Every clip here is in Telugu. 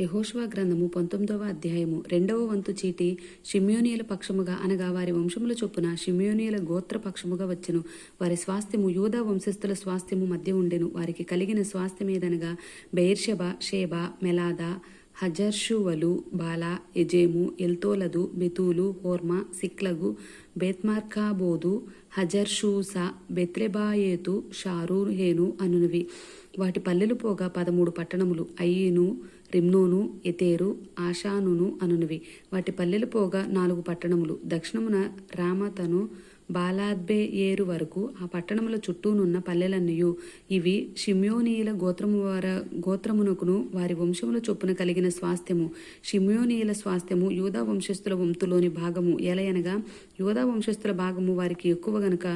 యహోష్వా గ్రంథము పంతొమ్మిదవ అధ్యాయము రెండవ వంతు చీటి షిమ్యోనియల పక్షముగా అనగా వారి వంశముల చొప్పున షిమ్యోనియల గోత్ర పక్షముగా వచ్చెను. వారి స్వాస్థ్యము యూదా వంశస్థుల స్వాస్థ్యము మధ్య ఉండెను. వారికి కలిగిన స్వాస్థ్యమేదనగా బెయిర్షబ షేబ మెలాద హజర్షువలు బాల ఎజేము ఎల్తోలదు బెతూలు హోర్మ సిక్లగు బేత్మార్కాబోదు హజర్షూస బెత్రెబాయేతు షారూహేను అనునవి. వాటి పల్లెలు పోగా పదమూడు పట్టణములు. అయ్యిను రిమ్నోను ఎతేరు ఆషానును అనునవి. వాటి పల్లెలు పోగా నాలుగు పట్టణములు. దక్షిణమున రామతను బాలాద్బే ఏరు వరకు ఆ పట్టణముల చుట్టూనున్న పల్లెలన్నయు. ఇవి షిమ్యోనీయుల గోత్రము వార గోత్రమునకును వారి వంశముల చొప్పున కలిగిన స్వాస్థ్యము. షిమ్యోనీయుల స్వాస్థ్యము యూదా వంశస్థుల వంతులోని భాగము. ఎలయనగా యూదా వంశస్థుల భాగము వారికి ఎక్కువ గనుక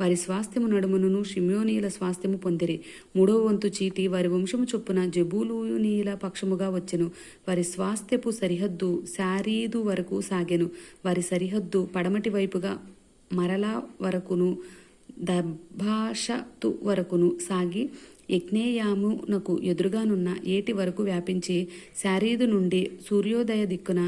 వారి స్వాస్థ్యము నడుమును షిమ్యోనీయుల స్వాస్థ్యము పొందిరి. మూడవ వంతు చీటి వారి వంశము చొప్పున జబూలూనీయుల పక్షముగా వచ్చెను. వారి స్వాస్థ్యపు సరిహద్దు శారీదు వరకు సాగెను. వారి సరిహద్దు పడమటి వైపుగా మరలా వరకును దభాషతు వరకును సాగి యజ్ఞేయామునకు ఎదురుగానున్న ఏటి వరకు వ్యాపించి శారీదు నుండి సూర్యోదయ దిక్కున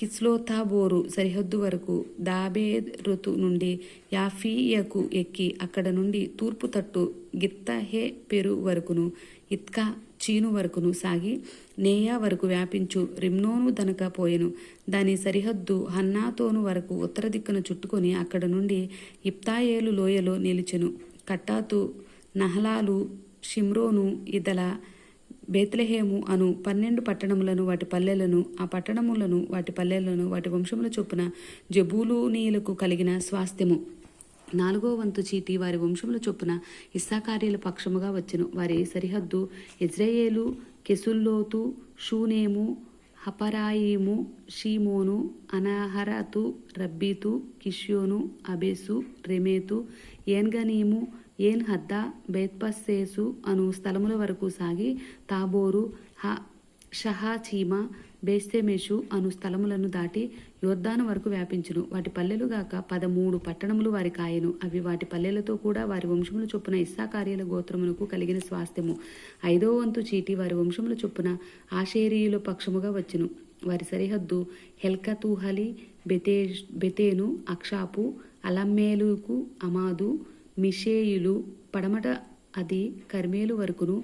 కిస్లోతాబోరు సరిహద్దు వరకు దాబేరుతు నుండి యాఫీయకు ఎక్కి అక్కడ నుండి తూర్పు తట్టు గిత్తహే పెరు వరకును ఇత్కా చీను వరకును సాగి నేయా వరకు వ్యాపించు రిమ్నోను దనక పోయెను. దాని సరిహద్దు హన్నాతోను వరకు ఉత్తర దిక్కున చుట్టుకొని అక్కడ నుండి ఇప్తాయేలు లోయలో నిలిచెను. కట్టాతు నహలాలు షిమ్రోను ఇదల బేత్లెహేము అను పన్నెండు పట్టణములను వాటి పల్లెలను ఆ పట్టణములను వాటి పల్లెలను వాటి వంశముల చొప్పున జబూలూనీయులకు కలిగిన స్వాస్థ్యము. నాలుగో వంతు చీటి వారి వంశముల చొప్పున ఇస్సాకార్యుల పక్షముగా వచ్చెను. వారి సరిహద్దు ఇజ్రాయేలు కెసుల్లోతు షూనేము హపరాయిము షీమోను అనహరతు రబ్బీతు కిష్యోను అబేసు రెమేతు ఏన్గనీము ఏన్ హద్దా బేత్పస్సేసు అను స్థలముల వరకు సాగి తాబోరు హ షహాచీమ బేస్తెమెషు అను స్థలములను దాటి యోర్దాను వరకు వ్యాపించును. వాటి పల్లెలు గాక పదమూడు పట్టణములు వారి కాయను. అవి వాటి పల్లెలతో కూడా వారి వంశముల చొప్పున ఇస్సాకార్యుల గోత్రమునకు కలిగిన స్వాస్థ్యము. ఐదో వంతు చీటి వారి వంశముల చొప్పున ఆషేరియుల పక్షముగా వచ్చును. వారి సరిహద్దు హెల్కతూహలి బెతే బెతేను అక్షాపు అలమ్మేలుకు అమాదు మిషేయులు పడమట అది కర్మేలు వరకును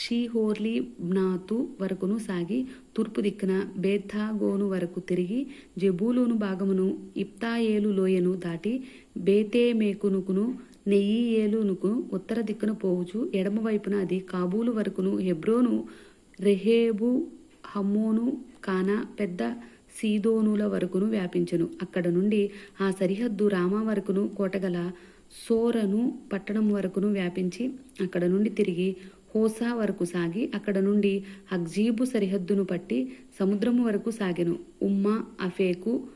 షీహోర్లీ నాతు వరకును సాగి తూర్పు దిక్కున బేథాగోను వరకు తిరిగి జబూలును భాగమును ఇప్తాయేలు లోయను దాటి బేతేమేకునుకును నెయ్యియేలునుకు ఉత్తర దిక్కున పోవుచు ఎడమ వైపున అది కాబూలు వరకును హెబ్రోను రెహేబు హమ్మోను కానా పెద్ద సీదోనుల వరకును వ్యాపించెను. అక్కడ నుండి ఆ సరిహద్దు రామా వరకును కోటగల సోరను పట్టణం వరకును వ్యాపించి అక్కడ నుండి తిరిగి హోసా వరకు సాగి అక్కడ నుండి అగ్జీబు సరిహద్దును పట్టి సముద్రము వరకు సాగెను. ఉమ్మా అఫేకు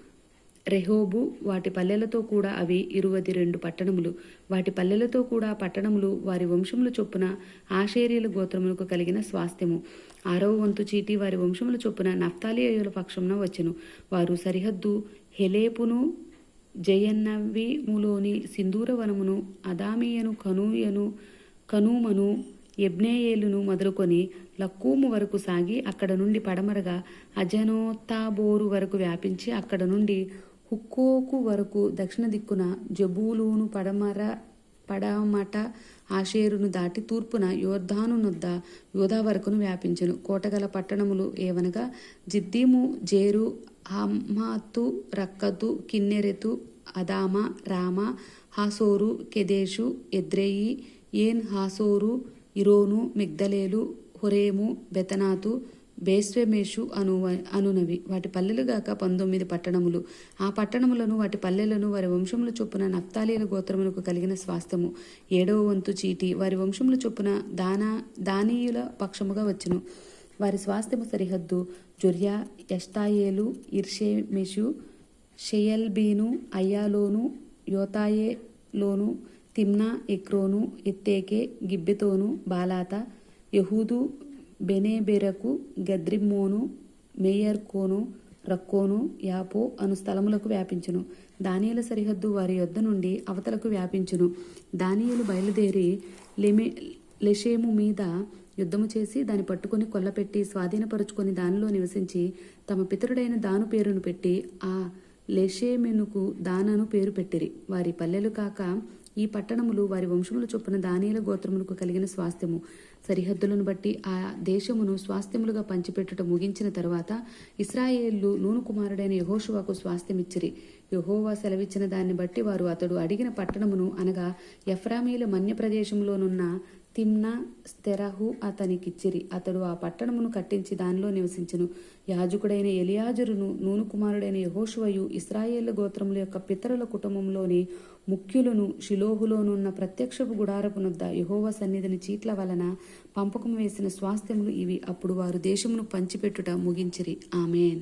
రెహోబు వాటి పల్లెలతో కూడా అవి ఇరువది రెండు పట్టణములు. వాటి పల్లెలతో కూడా పట్టణములు వారి వంశముల చొప్పున ఆషేరీల గోత్రములకు కలిగిన స్వాస్థ్యము. ఆరవ వంతు చీటి వారి వంశముల చొప్పున నఫ్తాలి అయ్యుల పక్షమున వచ్చెను. వారు సరిహద్దు హెలేపును జయన్నవిములోని సింధూరవనమును అదామియను కనూయను కనూమను యబ్నేయేలును మొదలుకొని లక్కూము వరకు సాగి అక్కడ నుండి పడమరగా అజనోత్తాబోరు వరకు వ్యాపించి అక్కడ నుండి హుక్కోకు వరకు దక్షిణ దిక్కున జబూలును పడమర పడమట ఆషేరును దాటి తూర్పున యోర్ధాను నొద్ద యోధా వరకును వ్యాపించెను. కోటగల పట్టణములు ఏవనగా జిద్దీము జేరు హమాతు రక్కతు కిన్నెరెతు అదామ రామ హాసోరు కెదేషు ఎద్రేయి ఏన్ హాసోరు ఇరోను మిగ్దలేలు హొరేము బెతనాతు బేస్వెమేషు అను అనునవి. వాటి పల్లెలుగాక పంతొమ్మిది పట్టణములు. ఆ పట్టణములను వాటి పల్లెలను వారి వంశముల చొప్పున నఫ్తాలీల గోత్రమునకు కలిగిన స్వాస్థ్యము ఏడవ వంతు చీటి. వారి వంశముల చొప్పున దానా దానీయుల పక్షముగా వచ్చును. వారి స్వాస్థ్యము సరిహద్దు. జొర్యా యష్తాయేలు ఇర్షేమెషు షెయల్బీను అయ్యాలోను యోతాయేలోను తిమ్నా ఎక్రోను ఎత్తేకే గిబ్బెతోను బాలాత యహూదు బెనేబెరకు గద్రిమ్మోను మేయర్కోను రక్కోను యాపో అను స్థలములకు వ్యాపించును. దానియుల సరిహద్దు వారి యొద్ద నుండి అవతలకు వ్యాపించును. దానియులు బయలుదేరి లెమె లెషేము మీద యుద్ధము చేసి దాన్ని పట్టుకొని కొల్లపెట్టి స్వాధీనపరుచుకొని దానిలో నివసించి తమ పితరుడైన దాను పేరును పెట్టి ఆ లెషేమెనుకు దానను పేరు పెట్టిరి. వారి పల్లెలు కాక ఈ పట్టణములు వారి వంశముల చొప్పున దానియల గోత్రములకు కలిగిన స్వాస్థ్యము. సరిహద్దులను బట్టి ఆ దేశమును స్వాస్థ్యములుగా పంచిపెట్టుట ముగించిన తరువాత ఇస్రాయేళ్ళు నూను కుమారుడైన యహోషువాకు స్వాస్థ్యమిచ్చిరి. యహోవా సెలవిచ్చిన దాన్ని బట్టి వారు అతడు అడిగిన పట్టణమును అనగా ఎఫ్రామీల మన్య ప్రదేశంలోనున్న తిమ్నా స్తెరహు అతనికిచ్చిరి అతడు ఆ పట్టణమును కట్టించి దానిలో నివసించును. యాజకుడైన ఎలియాజరును నూను కుమారుడైన యహోషువయు ఇస్రాయేళ్ళ గోత్రముల యొక్క పితరుల కుటుంబంలోని ముఖ్యులను షిలోహులోనున్న ప్రత్యక్షపు గుడారపునొద్ద యహోవ సన్నిధిని చీట్ల వలన పంపకం వేసిన స్వాస్థ్యములు ఇవి. అప్పుడు వారు దేశమును పంచిపెట్టుట ముగించిరి. ఆమెన్.